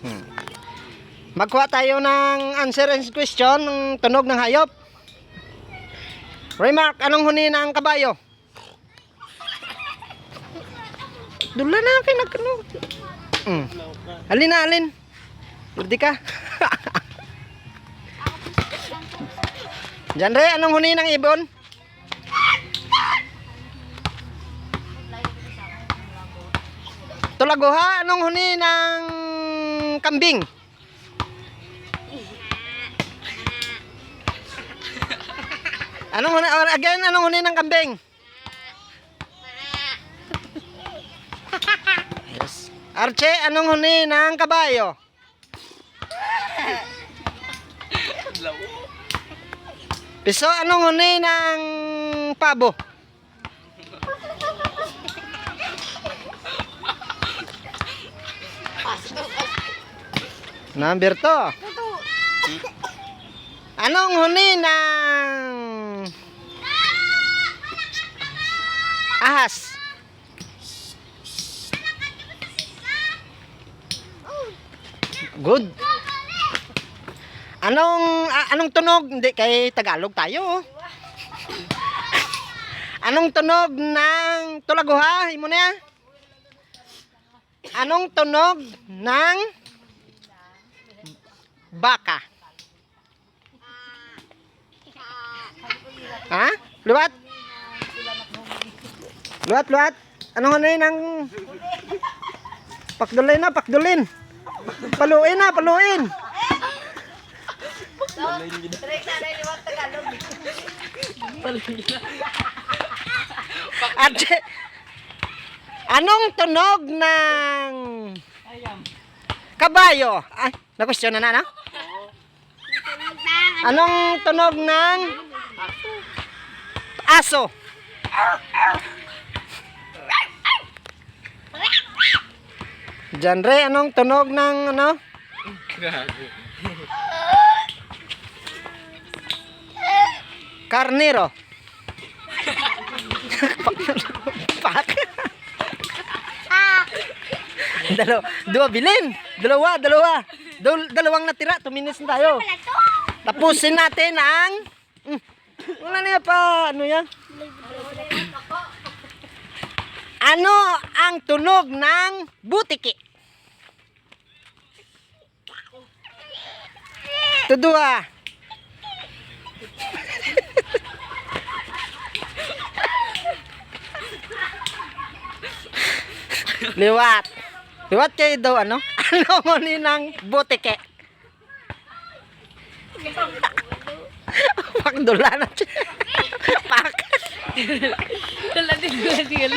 Hmm. Magkuha tayo ng answer and question ng tunog ng hayop. Remark, anong huni ng kabayo? Dula na kayo nagkano. Hmm. Alin na, alin? Pwede ka. Diyan re, anong huni ng ibon? Tulaguha, anong huni ng kambing? Anong huni, or again, anong huni ng kambing? Yes. Arche, anong huni ng kabayo? Piso, anong huni ng pabo? Number 2. Anong huni ng ahas? Good. Anong anong tunog? Hindi kay Tagalog tayo. Anong tunog ng tulaguha? Imo na. Anong tunog ng baka? Ha? Luwat? Luwat, luwat. Anong ano yun ang... Pakdulin na, pakdulin. Paluin na, paluin. At anong tunog ng kabayo? Ay, na-question na na, no? Anong tunog ng aso? Diyan re, anong tunog ng ano? Karnero. Pak. Dalawa, dua bilin. Dalawa, dalawa. Dal- dalawang natira, 2 minutes na tayo. Tapusin natin ang Mm. Wala na pa, ano yan? Ano ang tunog ng butiki? Tudua. Liwat. Liwat kayo daw ano? Ano mo ni ng butike? Pakdula na siya. Pak. Dala din, dala din.